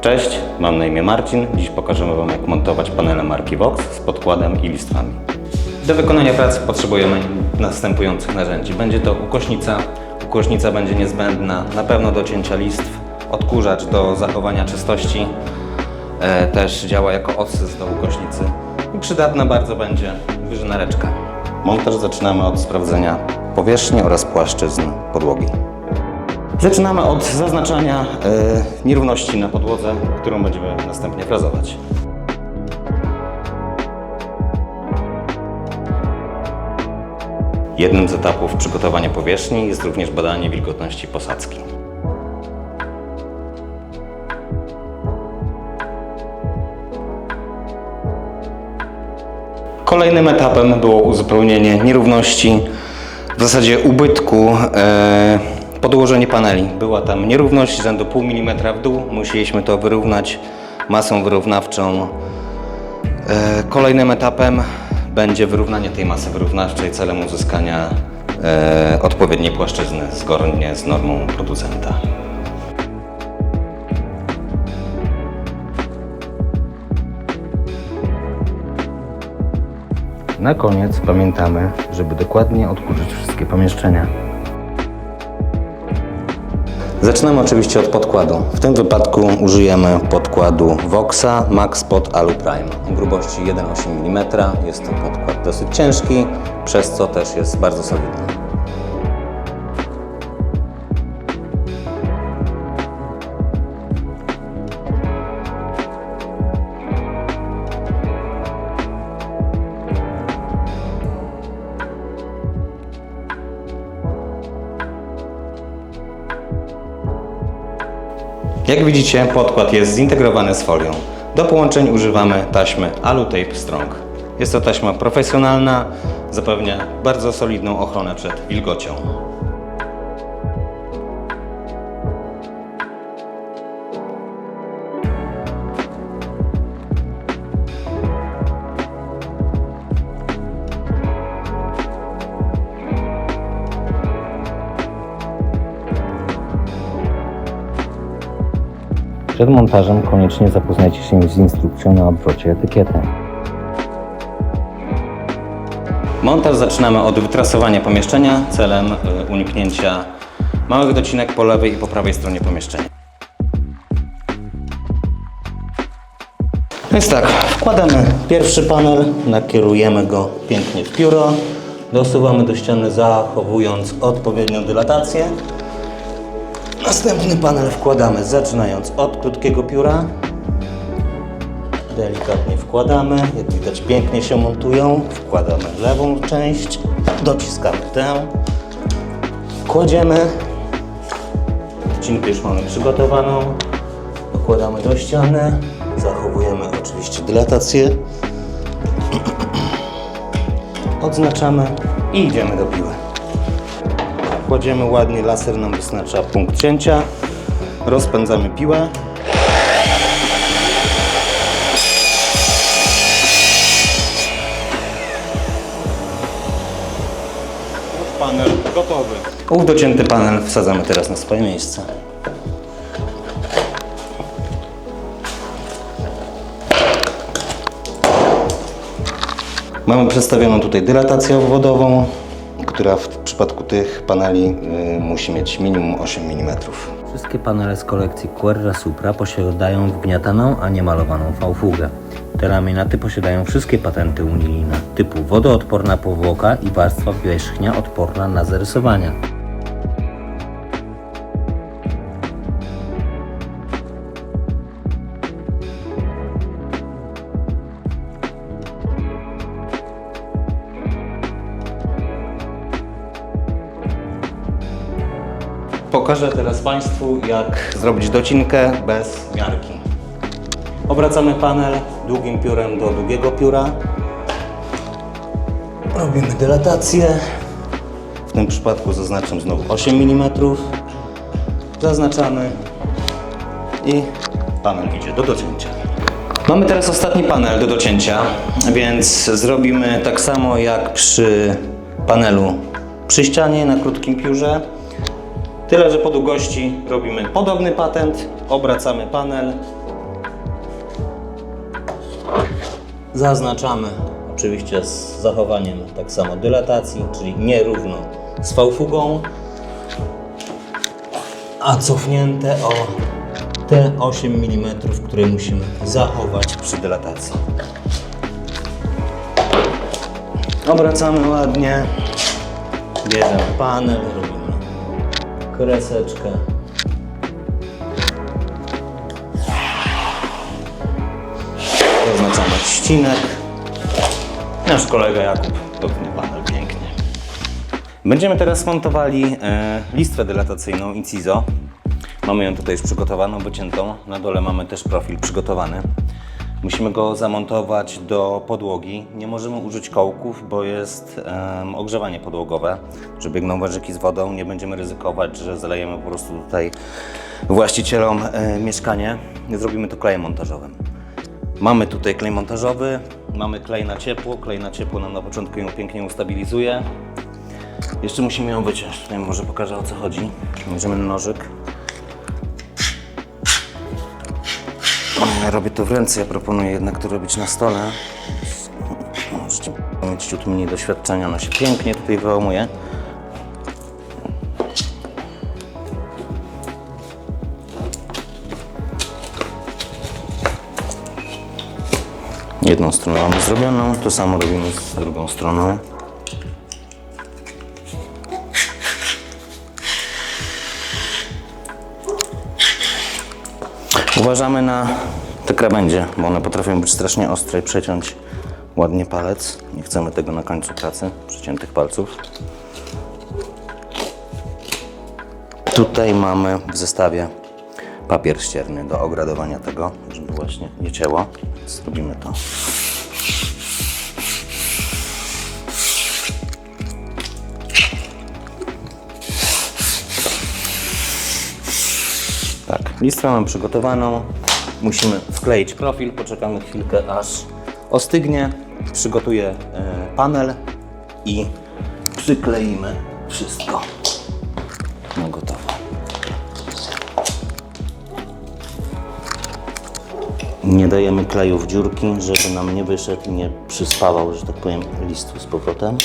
Cześć, mam na imię Marcin. Dziś pokażemy Wam jak montować panele marki Vox z podkładem i listwami. Do wykonania pracy potrzebujemy następujących narzędzi. Będzie to ukośnica. Ukośnica będzie niezbędna na pewno do cięcia listw, odkurzacz do zachowania czystości. E, też działa jako osys do ukośnicy. I przydatna bardzo będzie wyżynareczka. Montaż zaczynamy od sprawdzenia powierzchni oraz płaszczyzn podłogi. Zaczynamy od zaznaczania e, nierówności na podłodze, którą będziemy następnie frazować. Jednym z etapów przygotowania powierzchni jest również badanie wilgotności posadzki. Kolejnym etapem było uzupełnienie nierówności, w zasadzie ubytku, e, podłożenie paneli. Była tam nierówność rzędu pół milimetra w dół, musieliśmy to wyrównać masą wyrównawczą. E, kolejnym etapem będzie wyrównanie tej masy wyrównawczej celem uzyskania e, odpowiedniej płaszczyzny zgodnie z normą producenta. Na koniec pamiętamy, żeby dokładnie odkurzyć wszystkie pomieszczenia. Zaczynamy oczywiście od podkładu. W tym wypadku użyjemy podkładu Voxa Max Pod Alu Prime o grubości 1,8 mm. Jest to podkład dosyć ciężki, przez co też jest bardzo solidny. Jak widzicie, podkład jest zintegrowany z folią. Do połączeń używamy taśmy AluTape Strong. Jest to taśma profesjonalna, zapewnia bardzo solidną ochronę przed wilgocią. Przed montażem koniecznie zapoznajcie się z instrukcją na obrocie etykiety. Montaż zaczynamy od wytrasowania pomieszczenia celem y, uniknięcia małych docinek po lewej i po prawej stronie pomieszczenia. Więc tak, wkładamy pierwszy panel, nakierujemy go pięknie w pióro, dosuwamy do ściany zachowując odpowiednią dylatację. Następny panel wkładamy zaczynając od krótkiego pióra. Delikatnie wkładamy, jak widać pięknie się montują. Wkładamy lewą część, dociskamy tę. Kładziemy. Odcinkę już mamy przygotowaną. Dokładamy do ściany. Zachowujemy oczywiście dylatację. Odznaczamy i idziemy do piły. Kładziemy ładnie, laser nam wyznacza punkt cięcia. Rozpędzamy piłę. Panel gotowy. Ów docięty panel wsadzamy teraz na swoje miejsce. Mamy przedstawioną tutaj dylatację obwodową, która w przypadku tych paneli y, musi mieć minimum 8 mm. Wszystkie panele z kolekcji Querra Supra posiadają wgniataną, a nie malowaną V-fugę. Te laminaty posiadają wszystkie patenty unijne typu wodoodporna powłoka i warstwa wierzchnia odporna na zarysowania. Pokażę teraz Państwu, jak zrobić docinkę bez miarki. Obracamy panel długim piórem do długiego pióra. Robimy dylatację. W tym przypadku zaznaczam znowu 8 mm. Zaznaczamy i panel idzie do docięcia. Mamy teraz ostatni panel do docięcia, więc zrobimy tak samo jak przy panelu przy ścianie na krótkim piórze. Tyle, że po długości robimy podobny patent, obracamy panel, zaznaczamy oczywiście z zachowaniem tak samo dylatacji, czyli nierówno z fałfugą, a cofnięte o te 8 mm, które musimy zachować przy dylatacji. Obracamy ładnie, bierzemy panel, kreseczkę. Zaznaczamy ścinek. Nasz kolega Jakub dotnie panel pięknie. Będziemy teraz montowali e, listwę dylatacyjną Incizo. Mamy ją tutaj już przygotowaną, wyciętą. Na dole mamy też profil przygotowany. Musimy go zamontować do podłogi. Nie możemy użyć kołków, bo jest em, ogrzewanie podłogowe, że biegną warzyki z wodą. Nie będziemy ryzykować, że zalejemy po prostu tutaj właścicielom e, mieszkanie. Zrobimy to klejem montażowym. Mamy tutaj klej montażowy, mamy klej na ciepło. Klej na ciepło nam na początku ją pięknie ustabilizuje. Jeszcze musimy ją wyciąć. Wiem, może pokażę o co chodzi. Bierzemy nożyk. Ja robię to w ręce, ja proponuję jednak to robić na stole. Możecie mieć ciut mniej doświadczenia, ona się pięknie tutaj wyłamuje. Jedną stronę mamy zrobioną, to samo robimy z drugą stroną. Uważamy na te krawędzie, bo one potrafią być strasznie ostre i przeciąć ładnie palec. Nie chcemy tego na końcu pracy, przeciętych palców. Tutaj mamy w zestawie papier ścierny do ogradowania tego, żeby właśnie nie cięło. Zrobimy to. Tak, listwę mam przygotowaną. Musimy wkleić profil, poczekamy chwilkę aż ostygnie. Przygotuję e, panel i przykleimy wszystko na gotowo. Nie dajemy kleju w dziurki, żeby nam nie wyszedł nie przyspawał, że tak powiem, listu z powrotem.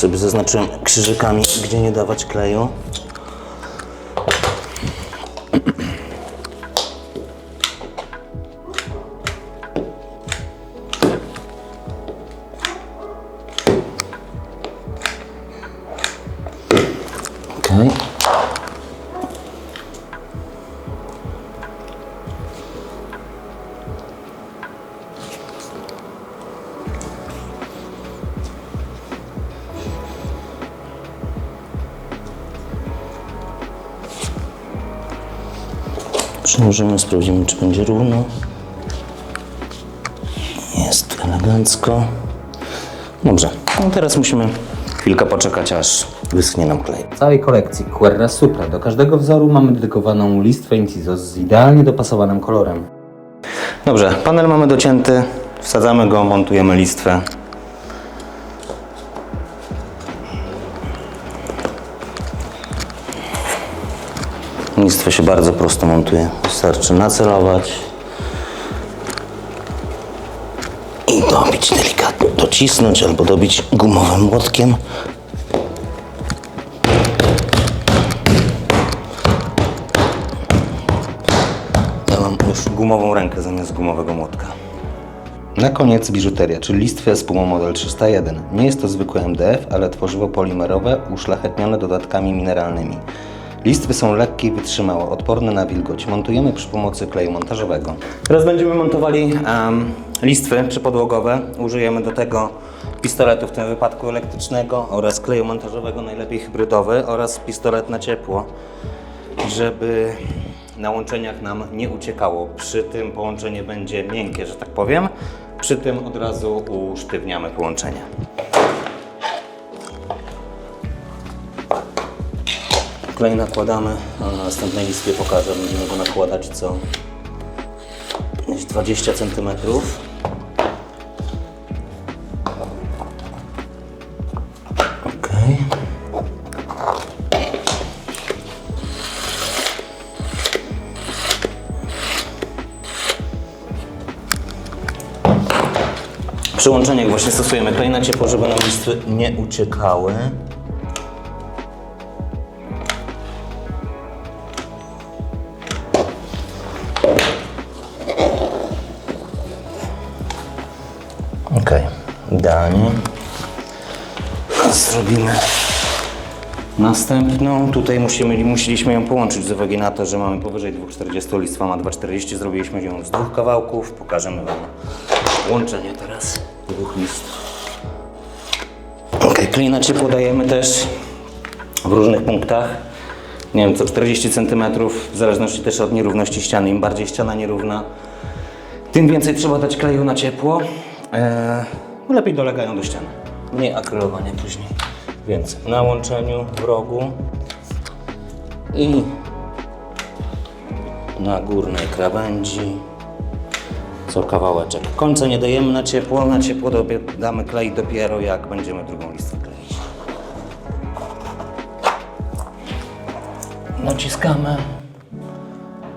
Sobie zaznaczyłem krzyżykami, gdzie nie dawać kleju. Przełożymy, sprawdzimy, czy będzie równo. Jest elegancko. Dobrze, no teraz musimy chwilkę poczekać, aż wyschnie nam klej. W całej kolekcji Querra Supra do każdego wzoru mamy dedykowaną listwę Inciso z idealnie dopasowanym kolorem. Dobrze, panel mamy docięty, wsadzamy go, montujemy listwę. Listwę się bardzo prosto montuje. Wystarczy nacelować i dobić delikatnie, docisnąć albo dobić gumowym młotkiem. Ja mam już gumową rękę zamiast gumowego młotka. Na koniec biżuteria, czyli listwia z Puma Model 301. Nie jest to zwykły MDF, ale tworzywo polimerowe uszlachetnione dodatkami mineralnymi. Listwy są lekkie i wytrzymałe, odporne na wilgoć. Montujemy przy pomocy kleju montażowego. Teraz będziemy montowali em, listwy przypodłogowe. Użyjemy do tego pistoletu, w tym wypadku elektrycznego oraz kleju montażowego, najlepiej hybrydowy oraz pistolet na ciepło, żeby na łączeniach nam nie uciekało. Przy tym połączenie będzie miękkie, że tak powiem. Przy tym od razu usztywniamy połączenie. Klej nakładamy, a na następnej listwie pokażę, będziemy go nakładać co gdzieś 20 cm. Okej. Przy właśnie stosujemy klej na ciepło, żeby nam listwy nie uciekały. Idealnie. Zrobimy następną. Tutaj musimy, musieliśmy ją połączyć z uwagi na to, że mamy powyżej 2,40 listwa ma 2,40. Zrobiliśmy ją z dwóch kawałków. Pokażemy Wam łączenie teraz dwóch listw. Ok, ciepło dajemy też w różnych punktach. Nie wiem, co 40 cm, w zależności też od nierówności ściany. Im bardziej ściana nierówna, tym więcej trzeba dać kleju na ciepło. Eee, lepiej dolegają do ściany. Mniej akrylowania później. Więc na łączeniu w rogu i na górnej krawędzi co kawałeczek. Końca nie dajemy na ciepło, na ciepło damy klej dopiero jak będziemy drugą listwę kleić. Naciskamy.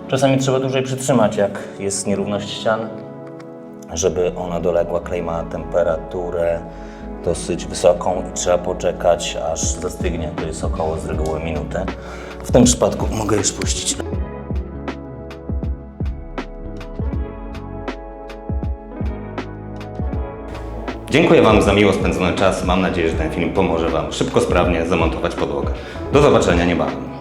Czasami trzeba dłużej przytrzymać, jak jest nierówność ścian, żeby ona doległa. Klej ma temperaturę dosyć wysoką i trzeba poczekać, aż zastygnie. To jest około z reguły minutę. W tym przypadku mogę już puścić. Dziękuję Wam za miło spędzony czas. Mam nadzieję, że ten film pomoże Wam szybko, sprawnie zamontować podłogę. Do zobaczenia niebawem.